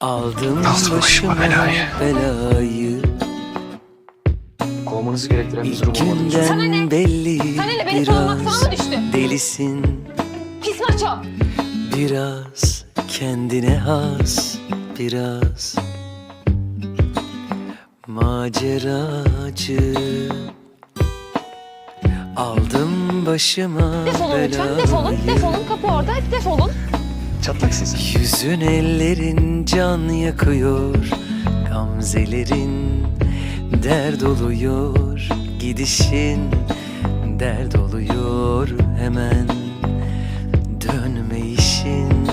Aldım Aldım başıma başıma belayı. belayı Kovmanızı gerektiren bir durum olmadığı için. Sana günden ne? belli Sana ne beni kovmaktan biraz mı düştü? delisin Pis maço. Biraz kendine has biraz Maceracı Aldım başıma Defolun lütfen defolun. belayı Defolun kapı orada hadi defolun. Çatlak sizin. Yüzün ellerin can yakıyor Gamzelerin dert oluyor Gidişin dert oluyor hemen Dönme işin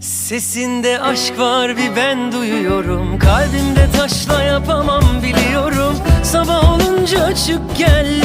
Sesinde aşk var bir ben duyuyorum Kalbimde taşla yapamam biliyorum Sabah olunca çık gel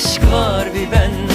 aşk var bir ben